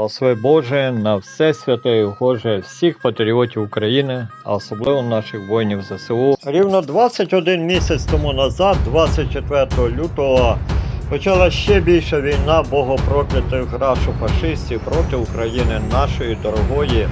Благослови Боже на все святе і Боже всіх патріотів України, а особливо наших воїнів ЗСУ. Рівно 21 місяць тому назад, 24 лютого, почала ще більша війна богопроклятих грашу фашистів проти України, нашої дорогої.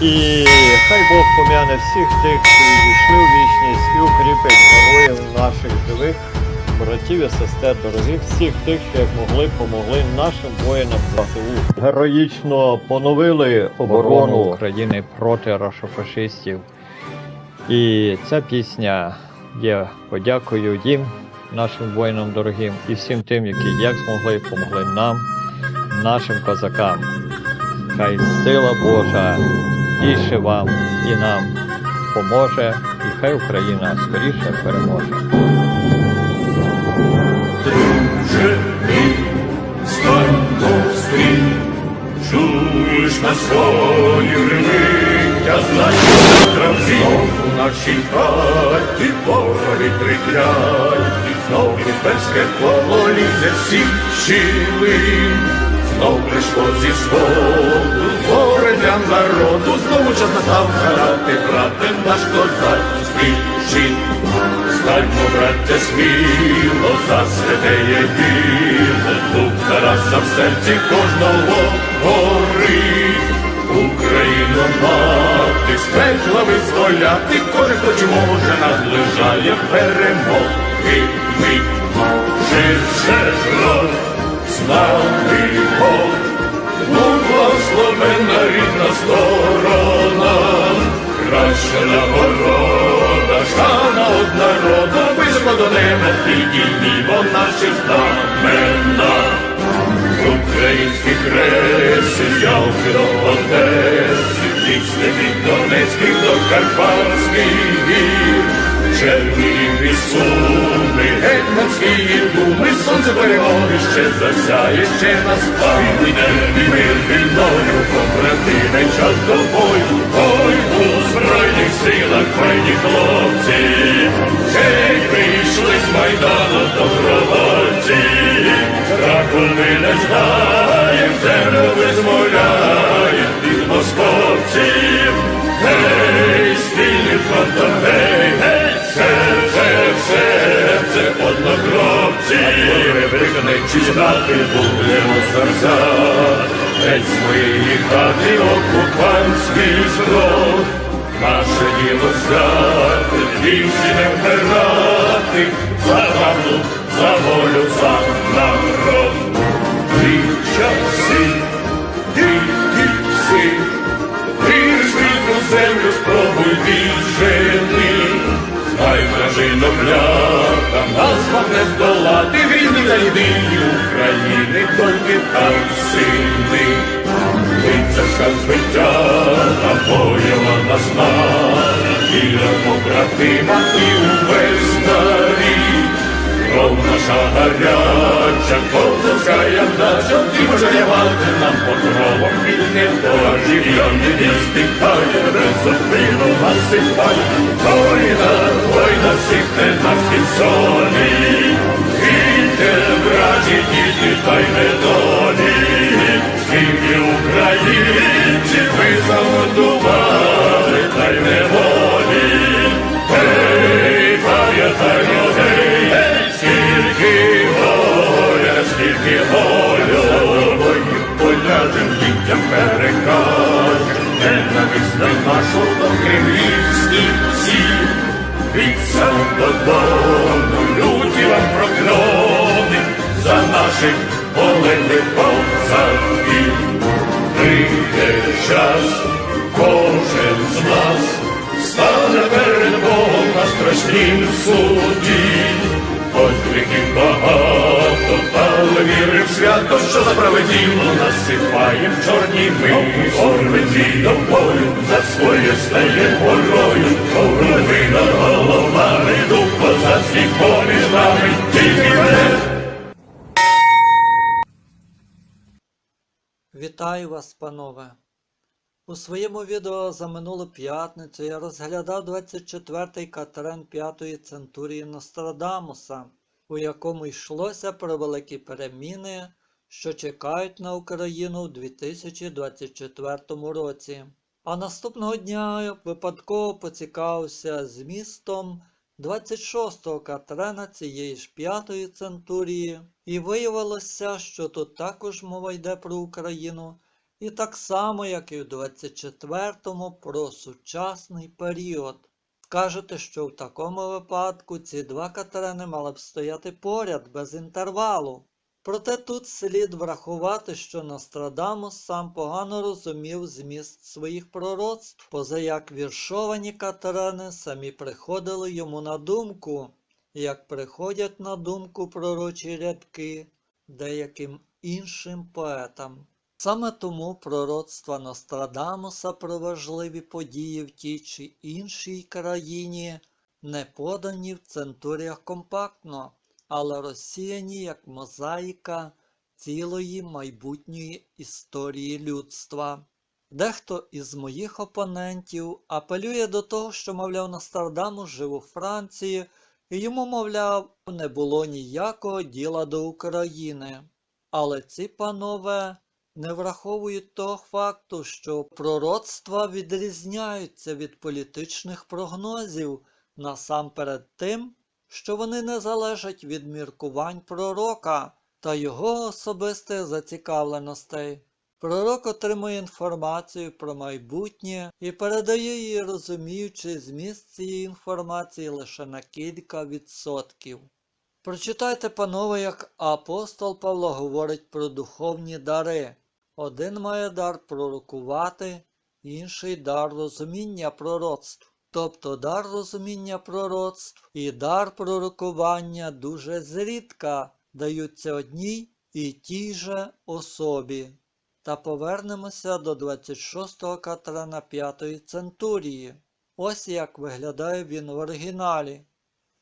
І хай Бог пом'яне всіх тих, що відійшли в вічність і укріпить героїв наших живих братів і сестер, дорогих всіх тих, що як могли, помогли нашим воїнам ЗСУ. Героїчно поновили оборону України проти рашофашистів. І ця пісня є подякою їм, нашим воїнам дорогим, і всім тим, які як змогли, помогли нам, нашим козакам. Хай сила Божа більше вам і нам поможе, і хай Україна скоріше переможе. На своїй ревиття, знай, травзі, у нашій хаті ворог триклять, і знов імперське коло лізе всіх щілин, знов прийшло зі сходу, горе для народу, знову час настав карати, брате наш козацький щит. Станьмо, браття, сміло за святе діло, дух Тараса в серці кожного горить. Україну мати, з пекла визволяти, кожен хоч може, наближає перемоги мить. Живше род, з нами Бог, ну благословена рідна сторона, краща нагорода, шана од народу, високо до неба, підіймімо наші знамена. Українські креси, ялки до Одеси, пісни від Донецьких до Карпатських гір, Чернігів і Суми, Гетьманські думи, сонце перемоги ще засяє, ще нас пам'яте, і мир війною, побратиме, час до бою, ой, у збройних силах, файні хлопці, гей, вийшли з Майдану добровольці, страху ми не знаєм, землю визволяєм знати будемо серця, геть з хати окупантський зброд, Наше діло святе, двічі не вмирати, за правду, за волю, за народ. Ті часи, нас вам здолати, війни та єдині України, тільки там сини. Лицарська звиття, напоїла нас на віра побратима і увесь старі. Кров наша гаряча, козацька ядача, ти може явати нам по кровом вільне дорожі, я не стихає, безупину насипає. Война, война, сихне нас від солі, Війте, браті, діти, та й недолі, скільки українців ви наших полеглих козаків. Прийде час, кожен з нас стане перед Богом на страшнім суді. Ось гріхів багато, але вірив свято, що за праведіло насипаєм чорні ми орвиці до бою, за своє стає порою, Круги над головами, дух козацький поміж нами, тільки вперед. Вітаю вас, панове! У своєму відео за минулу п'ятницю я розглядав 24-й катерен 5-ї центурії Нострадамуса, у якому йшлося про великі переміни, що чекають на Україну у 2024 році. А наступного дня випадково поцікавився змістом 26-го Катрена цієї ж п'ятої центурії, і виявилося, що тут також мова йде про Україну, і так само, як і в 24-му, про сучасний період. Скажете, що в такому випадку ці два Катерини мали б стояти поряд без інтервалу. Проте тут слід врахувати, що Нострадамус сам погано розумів зміст своїх пророцтв, позаяк віршовані Катерини самі приходили йому на думку, як приходять на думку пророчі рядки деяким іншим поетам. Саме тому пророцтва Нострадамуса про важливі події в тій чи іншій країні не подані в центуріях компактно, але розсіяні як мозаїка цілої майбутньої історії людства. Дехто із моїх опонентів апелює до того, що, мовляв, Нострадамус жив у Франції, і йому, мовляв, не було ніякого діла до України. Але ці панове не враховують того факту, що пророцтва відрізняються від політичних прогнозів насамперед тим, що вони не залежать від міркувань пророка та його особистих зацікавленостей. Пророк отримує інформацію про майбутнє і передає її, розуміючи зміст цієї інформації лише на кілька відсотків. Прочитайте, панове, як апостол Павло говорить про духовні дари. Один має дар пророкувати, інший дар розуміння пророцтв. Тобто дар розуміння пророцтв і дар пророкування дуже зрідка даються одній і тій же особі. Та повернемося до 26-го Катрана 5-ї центурії. Ось як виглядає він в оригіналі.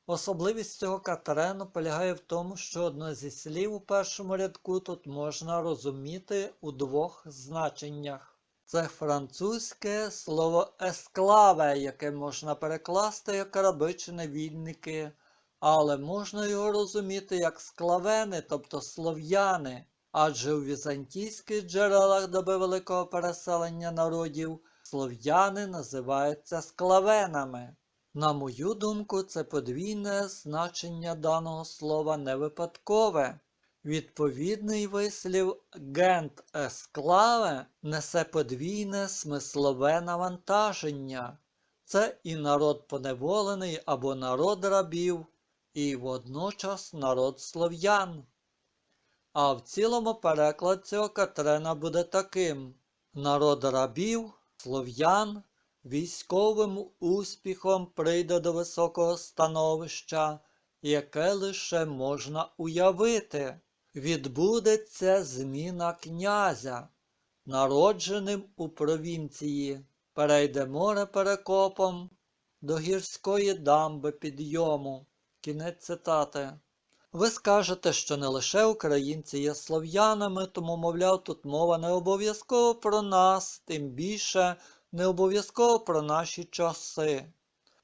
Особливість цього катарену полягає в тому, що одне зі слів у першому рядку тут можна розуміти у двох значеннях. Це французьке слово есклаве, яке можна перекласти як раби чи невільники, але можна його розуміти як склавени, тобто слов'яни, адже у візантійських джерелах доби великого переселення народів слов'яни називаються склавенами. На мою думку, це подвійне значення даного слова не випадкове. Відповідний вислів гент есклаве несе подвійне смислове навантаження. Це і народ поневолений або народ рабів, і водночас народ слов'ян. А в цілому переклад цього Катрена буде таким: народ рабів, слов'ян військовим успіхом прийде до високого становища, яке лише можна уявити. Відбудеться зміна князя, народженим у провінції, перейде море перекопом до гірської дамби підйому. Кінець цитати. Ви скажете, що не лише українці є слов'янами, тому, мовляв, тут мова не обов'язково про нас, тим більше не обов'язково про наші часи.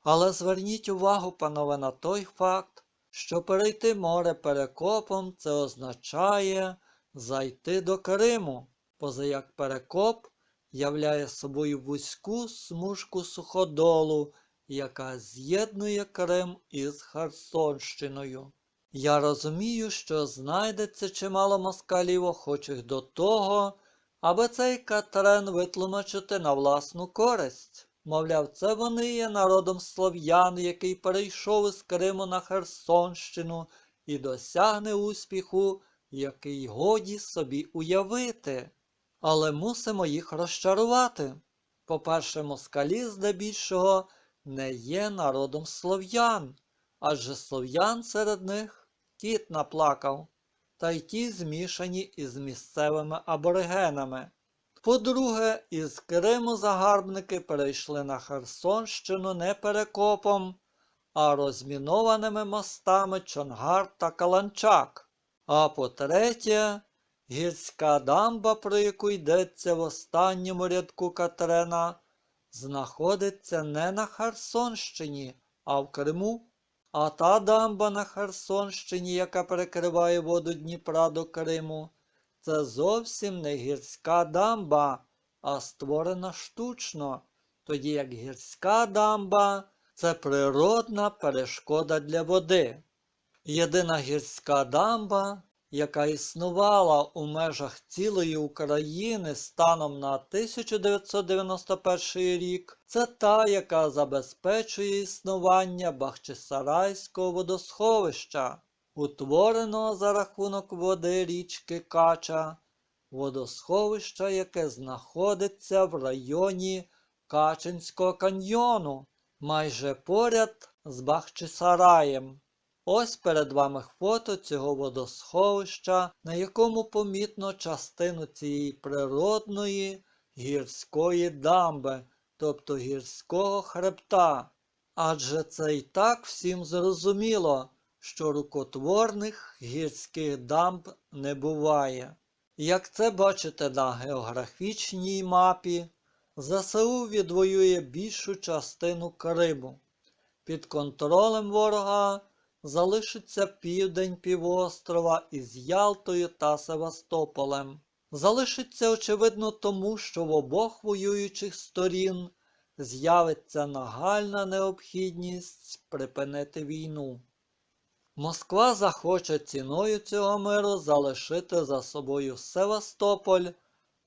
Але зверніть увагу, панове, на той факт, що перейти море перекопом це означає зайти до Криму, позаяк перекоп являє собою вузьку смужку суходолу, яка з'єднує Крим із Херсонщиною. Я розумію, що знайдеться чимало москалів охочих до того, аби цей Катрен витлумачити на власну користь. Мовляв, це вони є народом слов'ян, який перейшов із Криму на Херсонщину і досягне успіху, який годі собі уявити. Але мусимо їх розчарувати. По-перше, москалі здебільшого не є народом слов'ян, адже слов'ян серед них кіт наплакав, та й ті змішані із місцевими аборигенами. По-друге, із Криму загарбники перейшли на Херсонщину не перекопом, а розмінованими мостами Чонгар та Каланчак. А по-третє, гірська дамба, про яку йдеться в останньому рядку Катрена, знаходиться не на Херсонщині, а в Криму. А та дамба на Херсонщині, яка перекриває воду Дніпра до Криму, це зовсім не гірська дамба, а створена штучно, тоді як гірська дамба це природна перешкода для води. Єдина гірська дамба, яка існувала у межах цілої України станом на 1991 рік, це та, яка забезпечує існування Бахчисарайського водосховища, утвореного за рахунок води річки Кача, водосховища, яке знаходиться в районі Качинського каньйону, майже поряд з Бахчисараєм. Ось перед вами фото цього водосховища, на якому помітно частину цієї природної гірської дамби, тобто гірського хребта. Адже це і так всім зрозуміло, що рукотворних гірських дамб не буває. Як це бачите на географічній мапі, ЗСУ відвоює більшу частину Криму. Під контролем ворога залишиться південь півострова із Ялтою та Севастополем. Залишиться очевидно тому, що в обох воюючих сторін з'явиться нагальна необхідність припинити війну. Москва захоче ціною цього миру залишити за собою Севастополь,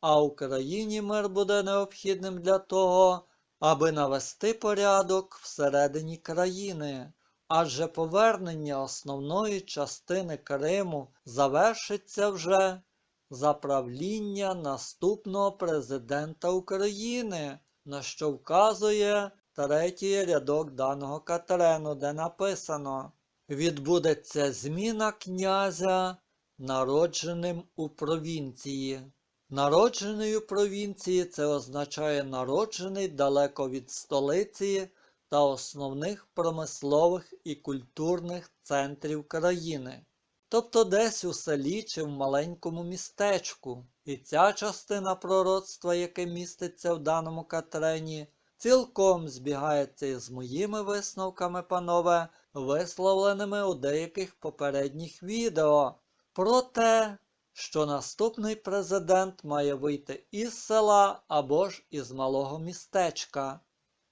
а Україні мир буде необхідним для того, аби навести порядок всередині країни адже повернення основної частини Криму завершиться вже за правління наступного президента України, на що вказує третій рядок даного катерену, де написано Відбудеться зміна князя, народженим у провінції. Народжений у провінції це означає народжений далеко від столиці та основних промислових і культурних центрів країни, тобто десь у селі чи в маленькому містечку. І ця частина пророцтва, яке міститься в даному катрені, цілком збігається із моїми висновками, панове, висловленими у деяких попередніх відео, про те, що наступний президент має вийти із села або ж із малого містечка.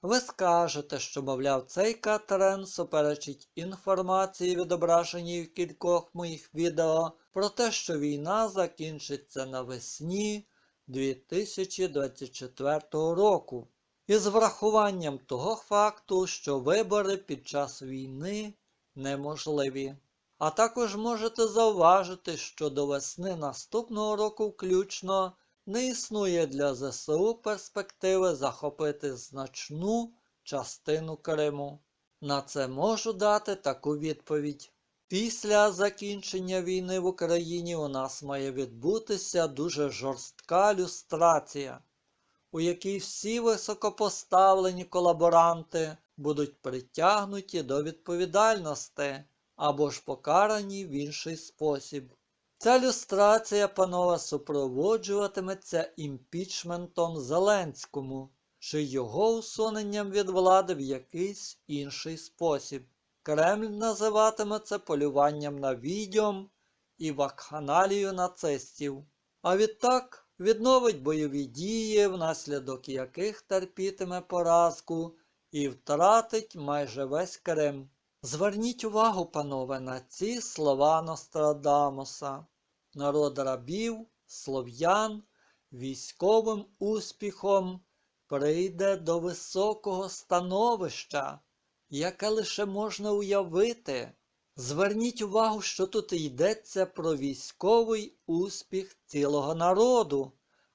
Ви скажете, що, мовляв, цей катрен суперечить інформації, відображеній в кількох моїх відео, про те, що війна закінчиться навесні 2024 року, із врахуванням того факту, що вибори під час війни неможливі. А також можете зауважити, що до весни наступного року включно не існує для ЗСУ перспективи захопити значну частину Криму. На це можу дати таку відповідь. Після закінчення війни в Україні у нас має відбутися дуже жорстка люстрація, у якій всі високопоставлені колаборанти будуть притягнуті до відповідальності або ж покарані в інший спосіб. Ця люстрація, панове, супроводжуватиметься імпічментом Зеленському чи його усуненням від влади в якийсь інший спосіб. Кремль називатиме це полюванням на відьом і вакханалію нацистів. А відтак відновить бойові дії, внаслідок яких терпітиме поразку і втратить майже весь Крим. Зверніть увагу, панове, на ці слова Нострадамуса. Народ рабів, слов'ян, військовим успіхом прийде до високого становища, яке лише можна уявити. Зверніть увагу, що тут йдеться про військовий успіх цілого народу,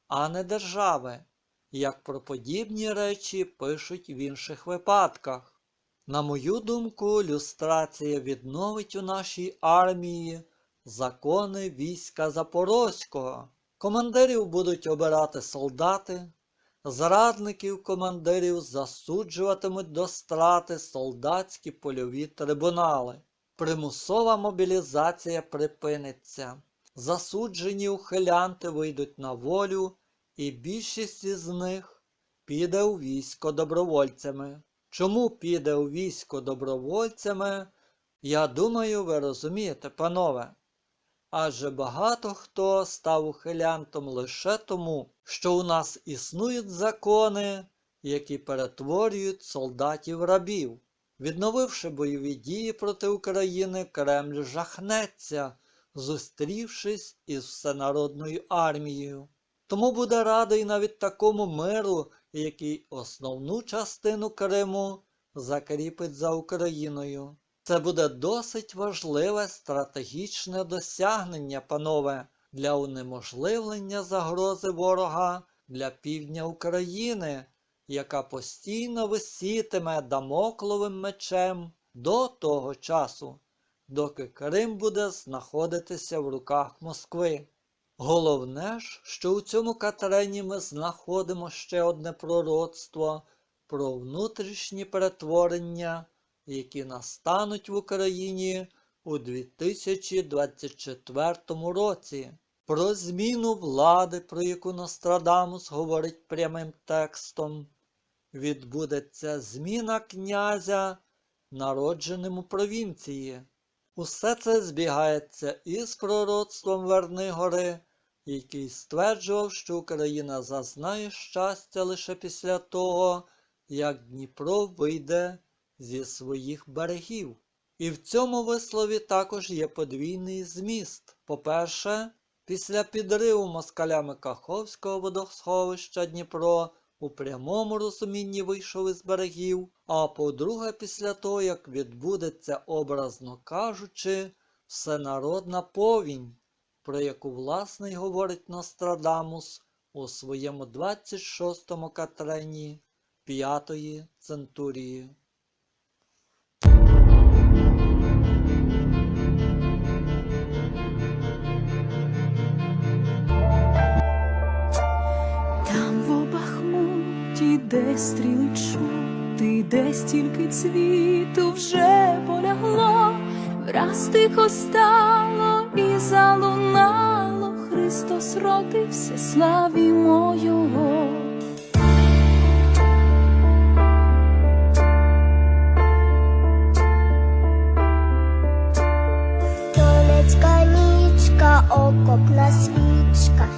а не держави, як про подібні речі пишуть в інших випадках. На мою думку, люстрація відновить у нашій армії закони війська Запорозького. Командирів будуть обирати солдати, зрадників командирів засуджуватимуть до страти солдатські польові трибунали. Примусова мобілізація припиниться. Засуджені ухилянти вийдуть на волю, і більшість із них піде у військо добровольцями. Чому піде у військо добровольцями? Я думаю, ви розумієте, панове. адже багато хто став ухилянтом лише тому, що у нас існують закони, які перетворюють солдатів рабів. Відновивши бойові дії проти України, Кремль жахнеться, зустрівшись із всенародною армією. Тому буде радий навіть такому миру, який основну частину Криму закріпить за Україною. Це буде досить важливе стратегічне досягнення, панове, для унеможливлення загрози ворога для півдня України, яка постійно висітиме дамокловим мечем до того часу, доки Крим буде знаходитися в руках Москви. Головне ж, що у цьому катрені ми знаходимо ще одне пророцтво про внутрішні перетворення, які настануть в Україні у 2024 році, про зміну влади, про яку Нострадамус говорить прямим текстом. Відбудеться зміна князя, народженим у провінції. Усе це збігається із пророцтвом Вернигори, який стверджував, що Україна зазнає щастя лише після того, як Дніпро вийде зі своїх берегів. І в цьому вислові також є подвійний зміст. По-перше, після підриву москалями Каховського водосховища Дніпро у прямому розумінні вийшов із берегів, а по-друге, після того, як відбудеться, образно кажучи, всенародна повінь, про яку власне й говорить Нострадамус у своєму 26-му катрені п'ятої центурії. Де стріли чути, де стільки цвіту вже полягло, враз тихо стало і залунало, Христос родився, славімо Його. Донецька нічка, окопна свічка,